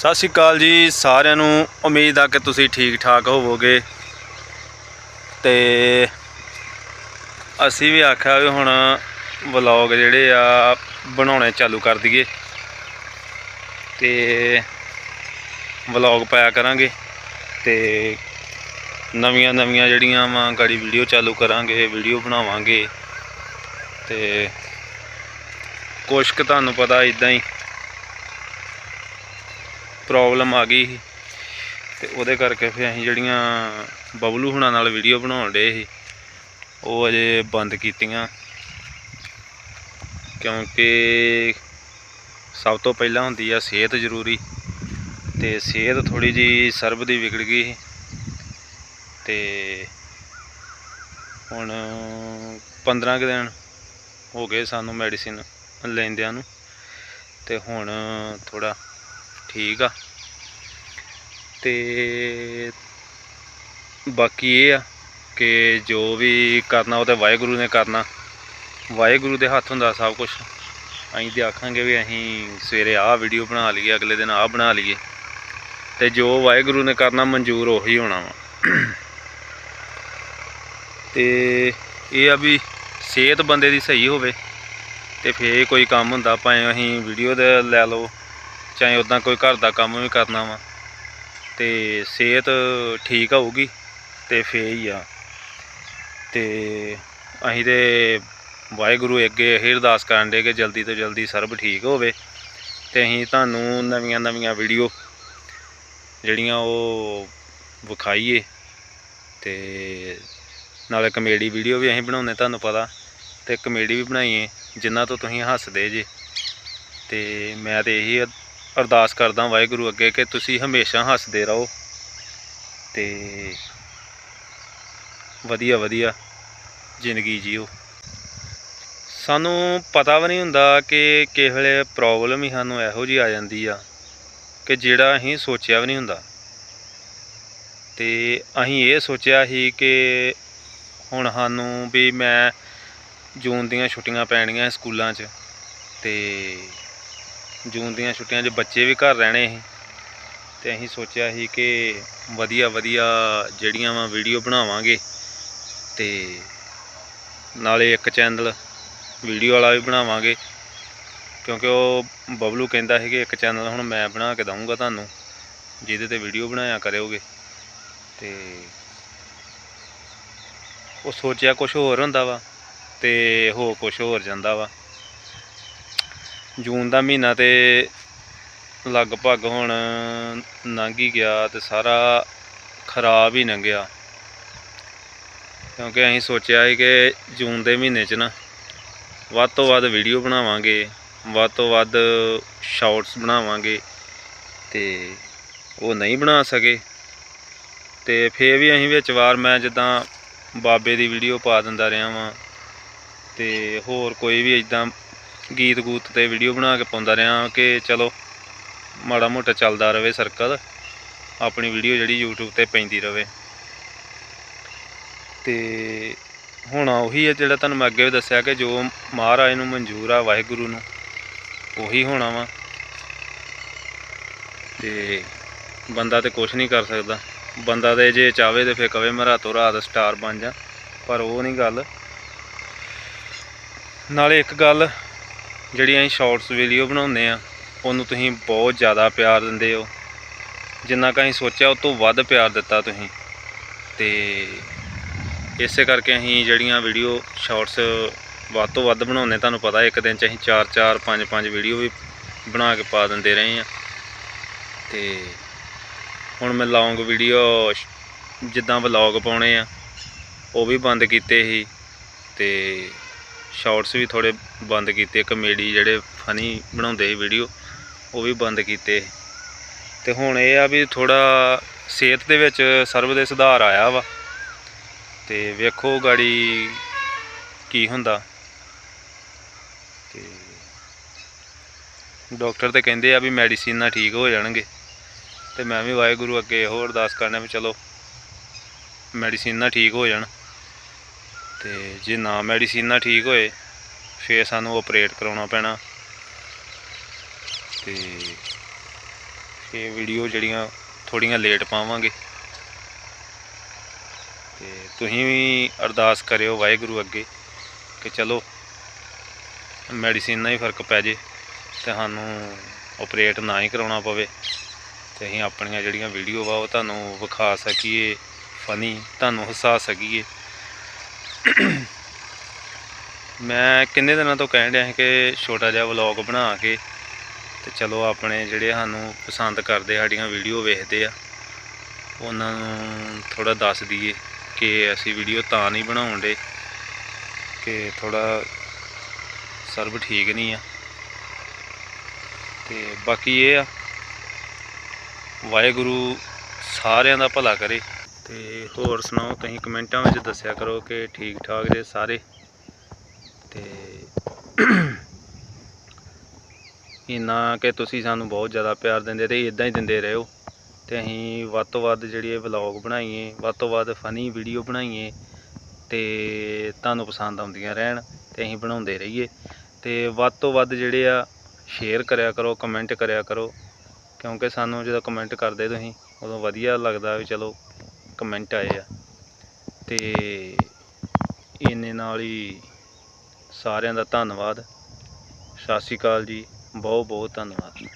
ਸਤਿ ਸ਼੍ਰੀ ਅਕਾਲ ਜੀ, ਸਾਰਿਆਂ ਨੂੰ ਉਮੀਦ ਆ ਕਿ ਤੁਸੀਂ ਠੀਕ ਠਾਕ ਹੋਵੋਗੇ। ਤੇ ਅਸੀਂ ਵੀ ਆਖਿਆ ਵੀ ਹੁਣ ਵਲੌਗ ਜਿਹੜੇ ਆ ਬਣਾਉਣੇ ਚਾਲੂ ਕਰ ਦਈਏ। ਤੇ ਵਲੌਗ ਪਾਇਆ ਕਰਾਂਗੇ ਤੇ ਨਵੀਆਂ ਨਵੀਆਂ ਜਿਹੜੀਆਂ ਵਾ ਗਾੜੀ ਵੀਡੀਓ ਚਾਲੂ ਕਰਾਂਗੇ, ਵੀਡੀਓ ਬਣਾਵਾਂਗੇ। ਤੇ ਕੁਛ ਕੁ ਤੁਹਾਨੂੰ ਪਤਾ ਇਦਾਂ ਹੀ ਪ੍ਰੋਬਲਮ ਆ ਗਈ ਸੀ। ਤੇ ਉਹਦੇ ਕਰਕੇ ਫਿਰ ਅਸੀਂ ਜਿਹੜੀਆਂ ਬਬਲੂ ਹੁਣਾਂ ਨਾਲ ਵੀਡੀਓ ਬਣਾਉਣ ਡੇ ਸੀ, ਉਹ ਅਜੇ ਬੰਦ ਕੀਤੀਆਂ। ਕਿਉਂਕਿ ਸਭ ਤੋਂ ਪਹਿਲਾਂ ਹੁੰਦੀ ਆ ਸਿਹਤ ਜ਼ਰੂਰੀ, ਤੇ ਸਿਹਤ ਥੋੜੀ ਜੀ ਸਰਬ ਦੀ ਵਿਗੜ ਗਈ ਸੀ। ਤੇ ਹੁਣ 15 ਕੁ ਦਿਨ ਹੋ ਗਏ ਸਾਨੂੰ ਮੈਡੀਸਿਨ ਲੈਂਦਿਆਂ ਨੂੰ, ਤੇ ਹੁਣ ਥੋੜਾ ਠੀਕ ਆ। ਤੇ ਬਾਕੀ ਇਹ ਆ ਕਿ ਜੋ ਵੀ ਕਰਨਾ ਉਹ ਤੇ ਵਾਹਿਗੁਰੂ ਨੇ ਕਰਨਾ। ਵਾਹਿਗੁਰੂ ਦੇ ਹੱਥ ਹੁੰਦਾ ਸਭ ਕੁਝ ਅਸੀਂ ਤੇ ਆਖਾਂਗੇ ਵੀ ਅਸੀਂ ਸਵੇਰੇ ਆਹ ਵੀਡੀਓ ਬਣਾ ਲਈਏ, ਅਗਲੇ ਦਿਨ ਆਹ ਬਣਾ ਲਈਏ। ਤੇ ਜੋ ਵਾਹਿਗੁਰੂ ਨੇ ਕਰਨਾ ਮਨਜ਼ੂਰ ਉਹੀ ਹੋਣਾ ਵਾ। ਤੇ ਇਹ ਆ ਵੀ ਸਿਹਤ ਬੰਦੇ ਦੀ ਸਹੀ ਹੋਵੇ ਤੇ ਫੇਰ ਕੋਈ ਕੰਮ ਹੁੰਦਾ, ਭਾਵੇਂ ਅਸੀਂ ਵੀਡੀਓ ਦੇ ਲੈ ਲਓ। ਚਾਹੇ ਉਦਾਂ ਕੋਈ ਘਰ ਦਾ ਕੰਮ ਵੀ ਕਰਨਾ ਵਾ, ਤੇ ਸਿਹਤ ਠੀਕ ਹੋਊਗੀ ਤੇ ਫੇਰ ਹੀ ਆ। ਤੇ ਅਸੀਂ ਤੇ ਵਾਹਿਗੁਰੂ ਅੱਗੇ ਇਹ ਅਰਦਾਸ ਕਰਨ ਦੇ ਕਿ ਜਲਦੀ ਤੋਂ ਜਲਦੀ ਸਰਬ ਠੀਕ ਹੋਵੇ, ਤੇ ਅਸੀਂ ਤੁਹਾਨੂੰ ਨਵੀਆਂ ਨਵੀਆਂ ਵੀਡੀਓ ਜਿਹੜੀਆਂ ਉਹ ਵਿਖਾਈਏ, ਤੇ ਨਾਲੇ ਕਮੇਡੀ ਵੀਡੀਓ ਵੀ ਅਸੀਂ ਬਣਾਉਂਦੇ ਤੁਹਾਨੂੰ ਪਤਾ, ਤੇ ਕਮੇਡੀ ਵੀ ਬਣਾਈਏ ਜਿਨ੍ਹਾਂ ਤੋਂ ਤੁਸੀਂ ਹੱਸਦੇ ਜੇ। ਤੇ ਮੈਂ ਤੇ ਇਹੀ ਅਰਦਾਸ ਕਰਦਾ ਵਾਹਿਗੁਰੂ ਅੱਗੇ ਕਿ ਤੁਸੀਂ ਹਮੇਸ਼ਾ ਹੱਸਦੇ ਰਹੋ ਤੇ ਵਧੀਆ ਵਧੀਆ ਜ਼ਿੰਦਗੀ ਜੀਓ। ਸਾਨੂੰ ਪਤਾ ਵੀ ਨਹੀਂ ਹੁੰਦਾ ਕਿ ਕਿਸ ਵੇਲੇ ਪ੍ਰੋਬਲਮ ਹੀ ਸਾਨੂੰ ਇਹੋ ਜੀ ਆ ਜਾਂਦੀ ਆ ਕਿ ਜਿਹੜਾ ਅਸੀਂ ਸੋਚਿਆ ਵੀ ਨਹੀਂ ਹੁੰਦਾ। ਤੇ ਅਸੀਂ ਇਹ ਸੋਚਿਆ ਸੀ ਕਿ ਹੁਣ ਸਾਨੂੰ ਵੀ ਮੈਂ ਜੂਨ ਦੀਆਂ ਛੁੱਟੀਆਂ ਪੈਣੀਆਂ ਸਕੂਲਾਂ 'ਚ ਤੇ ਜੂਨ ਦੀਆਂ ਛੁੱਟੀਆਂ 'ਚ ਬੱਚੇ ਵੀ ਘਰ ਰਹਿਣੇ ਸੀ। ਤੇ ਅਸੀਂ ਸੋਚਿਆ ਸੀ ਕਿ ਵਧੀਆ ਵਧੀਆ ਜਿਹੜੀਆਂ ਵਾ ਵੀਡੀਓ ਬਣਾਵਾਂਗੇ ਤੇ ਨਾਲੇ ਇੱਕ ਚੈਨਲ ਵੀਡੀਓ ਵਾਲਾ ਵੀ ਬਣਾਵਾਂਗੇ। ਕਿਉਂਕਿ ਉਹ ਬਬਲੂ ਕਹਿੰਦਾ ਸੀ ਕਿ ਇੱਕ ਚੈਨਲ ਹੁਣ ਮੈਂ ਬਣਾ ਕੇ ਦਊਂਗਾ ਤੁਹਾਨੂੰ, ਜਿਹਦੇ ਤੇ ਵੀਡੀਓ ਬਣਾਇਆ ਕਰਿਓਗੇ। ਤੇ ਉਹ ਸੋਚਿਆ ਕੁਝ ਹੋਰ ਹੁੰਦਾ ਵਾ ਤੇ ਹੋ ਕੁਝ ਹੋਰ ਜਾਂਦਾ ਵਾ। ਜੂਨ ਦਾ ਮਹੀਨਾ ਤੇ ਲਗਭਗ ਹੁਣ ਲੰਘ ਹੀ ਗਿਆ ਤੇ ਸਾਰਾ ਖਰਾਬ ਹੀ ਲੰਘਿਆ। ਕਿਉਂਕਿ ਅਸੀਂ ਸੋਚਿਆ ਸੀ ਕਿ ਜੂਨ ਦੇ ਮਹੀਨੇ 'ਚ ਨਾ ਵੱਧ ਤੋਂ ਵੱਧ ਵੀਡੀਓ ਬਣਾਵਾਂਗੇ, ਵੱਧ ਤੋਂ ਵੱਧ ਸ਼ਾਰਟਸ ਬਣਾਵਾਂਗੇ ਤੇ ਉਹ ਨਹੀਂ ਬਣਾ ਸਕੇ। ਤੇ ਫੇਰ ਵੀ ਅਸੀਂ ਵਿੱਚ ਵਾਰ ਮੈਂ ਜਿੱਦਾਂ ਬਾਬੇ ਦੀ ਵੀਡੀਓ ਪਾ ਦਿੰਦਾ ਰਿਹਾ ਵਾਂ ਤੇ ਹੋਰ ਕੋਈ ਵੀ ਇਦਾਂ ਗੀਤ ਗੂਤ ਤੇ ਵੀਡੀਓ ਬਣਾ ਕੇ ਪਾਉਂਦਾ ਰਿਹਾ ਕਿ ਚਲੋ ਮਾੜਾ ਮੋਟਾ ਚੱਲਦਾ ਰਵੇ ਸਰਕਲ ਆਪਣੀ ਵੀਡੀਓ ਜਿਹੜੀ YouTube ਤੇ ਪੈਂਦੀ ਰਵੇ। ਤੇ ਹੁਣ ਉਹੀ ਹੈ ਜਿਹੜਾ ਤੁਹਾਨੂੰ ਮੈਂ ਅੱਗੇ ਵੀ ਦੱਸਿਆ ਕਿ ਜੋ ਮਹਾਰਾਜ ਨੂੰ ਮਨਜ਼ੂਰ ਆ ਵਾਹਿਗੁਰੂ ਨੂੰ, ਉਹੀ ਹੋਣਾ ਵਾ। ਤੇ ਬੰਦਾ ਤੇ ਕੁਝ ਨਹੀਂ ਕਰ ਸਕਦਾ। ਬੰਦਾ ਤੇ ਜੇ ਚਾਵੇ ਤੇ ਫੇਰ ਕਵੇ ਮੈਂ ਰਾਤੋਂ ਰਾਤ ਸਟਾਰ ਬਣ ਜਾ, ਪਰ ਉਹ ਨਹੀਂ ਗੱਲ। ਨਾਲੇ ਇੱਕ ਗੱਲ ਜਿਹੜੀਆਂ ਅਸੀਂ ਸ਼ਾਰਟਸ ਵੀਡੀਓ ਬਣਾਉਂਦੇ ਆ ਉਹਨੂੰ ਤੁਸੀਂ ਬਹੁਤ ਜ਼ਿਆਦਾ ਪਿਆਰ ਦਿੰਦੇ ਹੋ। ਜਿੰਨਾ ਕੁ ਅਸੀਂ ਸੋਚਿਆ, ਉਹ ਤੋਂ ਵੱਧ ਪਿਆਰ ਦਿੱਤਾ ਤੁਸੀਂ। ਤੇ ਇਸੇ ਕਰਕੇ ਅਸੀਂ ਜਿਹੜੀਆਂ ਵੀਡੀਓ ਸ਼ਾਰਟਸ ਵੱਧ ਤੋਂ ਵੱਧ ਬਣਾਉਂਦੇ ਤੁਹਾਨੂੰ ਪਤਾ ਇੱਕ ਦਿਨ ਚ ਅਸੀਂ 4 4 5 5 ਵੀਡੀਓ ਵੀ ਬਣਾ ਕੇ ਪਾ ਦਿੰਦੇ ਰਹੇ ਆ ਤੇ ਹੁਣ ਮੈਂ ਲੌਂਗ ਵੀਡੀਓ ਜਿੱਦਾਂ ਵਲੌਗ ਪਾਉਣੇ ਆ, ਉਹ ਵੀ ਬੰਦ ਕੀਤੇ ਸੀ। ਤੇ ਸ਼ਾਰਟਸ ਵੀ ਥੋੜੇ ਬੰਦ ਕੀਤੇ ਕਮੇਡੀ ਜਿਹੜੇ ਫਨੀ ਬਣਾਉਂਦੇ ਸੀ ਵੀਡੀਓ ਉਹ ਵੀ ਬੰਦ ਕੀਤੇ। ਤੇ ਹੁਣ ਇਹ ਆ ਵੀ ਥੋੜਾ ਸਿਹਤ ਦੇ ਵਿੱਚ ਸਰਵ ਦੇ ਸੁਧਾਰ ਆਇਆ ਵਾ। ਤੇ ਵੇਖੋ ਗਾੜੀ ਕੀ ਹੁੰਦਾ। ਤੇ ਡਾਕਟਰ ਤੇ ਕਹਿੰਦੇ ਆ ਵੀ ਮੈਡੀਸਿਨ ਨਾਲ ਠੀਕ ਹੋ ਜਾਣਗੇ। ਤੇ ਮੈਂ ਵੀ ਵਾਹਿਗੁਰੂ ਅੱਗੇ ਇਹੋ ਅਰਦਾਸ ਕਰਨਾ ਵੀ ਚਲੋ ਮੈਡੀਸਿਨ ਨਾਲ ਠੀਕ ਹੋ ਜਾਣ। ਤੇ ਜੇ ਨਾ ਮੈਡੀਸਿਨ ਨਾਲ ਠੀਕ ਹੋਏ, ਫੇਰ ਸਾਨੂੰ ਆਪਰੇਟ ਕਰਾਉਣਾ ਪੈਣਾ। ਤੇ ਕਿ ਵੀਡੀਓ ਜਿਹੜੀਆਂ ਥੋੜੀਆਂ ਲੇਟ ਪਾਵਾਂਗੇ। ਤੇ ਤੁਸੀਂ ਵੀ ਅਰਦਾਸ ਕਰਿਓ ਵਾਹਿਗੁਰੂ ਅੱਗੇ ਕਿ ਚਲੋ, ਮੈਡੀਸਿਨ ਨਾਲ ਹੀ ਫ਼ਰਕ ਪੈ ਜੇ ਤੇ ਸਾਨੂੰ ਆਪਰੇਟ ਨਾ ਹੀ ਕਰਾਉਣਾ ਪਵੇ। ਤੇ ਅਸੀਂ ਆਪਣੀਆਂ ਜਿਹੜੀਆਂ ਵੀਡੀਓ ਵਾ ਉਹ ਤੁਹਾਨੂੰ ਵਿਖਾ ਸਕੀਏ, ਫਨੀ, ਤੁਹਾਨੂੰ ਹਸਾ ਸਕੀਏ। ਮੈਂ ਕਿੰਨੇ ਦਿਨਾਂ ਤੋਂ ਕਹਿਣ ਡਿਆ ਸੀ ਕਿ ਛੋਟਾ ਜਿਹਾ ਵਲੌਗ ਬਣਾ ਕੇ ਤੇ ਚਲੋ ਆਪਣੇ ਜਿਹੜੇ ਸਾਨੂੰ ਪਸੰਦ ਕਰਦੇ ਸਾਡੀਆਂ ਵੀਡੀਓ ਵੇਖਦੇ ਆ, ਉਹਨਾਂ ਨੂੰ ਥੋੜਾ ਦੱਸ ਦਈਏ ਕਿ ਅਸੀਂ ਵੀਡੀਓ ਤਾਂ ਨਹੀਂ ਬਣਾਉਣ ਦੇ ਕਿ ਥੋੜਾ ਸਰਵ ਠੀਕ ਨਹੀਂ ਆ। ਤੇ ਬਾਕੀ ਇਹ ਆ, ਵਾਹਿਗੁਰੂ ਸਾਰਿਆਂ ਦਾ ਭਲਾ ਕਰੇ। ਤੇ ਹੋਰ ਸੁਣਾਓ, ਤੁਸੀਂ ਕਮੈਂਟਾਂ ਵਿੱਚ ਦੱਸਿਆ ਕਰੋ ਕਿ ਠੀਕ ਠਾਕ ਜੇ ਸਾਰੇ। ਤੇ ਇੰਨਾ ਕਿ ਤੁਸੀਂ ਸਾਨੂੰ ਬਹੁਤ ਜ਼ਿਆਦਾ ਪਿਆਰ ਦਿੰਦੇ ਤੇ ਇਦਾਂ ਹੀ ਦਿੰਦੇ ਰਹੋ। ਤੇ ਅਸੀਂ ਵੱਧ ਤੋਂ ਵੱਧ ਜਿਹੜੀ ਇਹ ਵਲੌਗ ਬਣਾਈਏ, ਵੱਧ ਤੋਂ ਵੱਧ ਫਨੀ ਵੀਡੀਓ ਬਣਾਈਏ ਤੇ ਤੁਹਾਨੂੰ ਪਸੰਦ ਆਉਂਦੀਆਂ ਰਹਿਣ ਤੇ ਅਸੀਂ ਬਣਾਉਂਦੇ ਰਹੀਏ। ਤੇ ਵੱਧ ਤੋਂ ਵੱਧ ਜਿਹੜੇ ਆ ਸ਼ੇਅਰ ਕਰਿਆ ਕਰੋ ਕਮੈਂਟ ਕਰਿਆ ਕਰੋ। ਕਿਉਂਕਿ ਸਾਨੂੰ ਜਦੋਂ ਕਮੈਂਟ ਕਰਦੇ ਤੁਸੀਂ, ਉਦੋਂ ਵਧੀਆ ਲੱਗਦਾ ਵੀ ਚਲੋ ਕਮੈਂਟ ਆਏ ਆ। ਤੇ ਇਹਨੇ ਨਾਲ ਹੀ ਸਾਰਿਆਂ ਦਾ ਧੰਨਵਾਦ। ਸਤਿ ਸ਼੍ਰੀ ਅਕਾਲ ਜੀ। ਬਹੁਤ ਬਹੁਤ ਧੰਨਵਾਦ।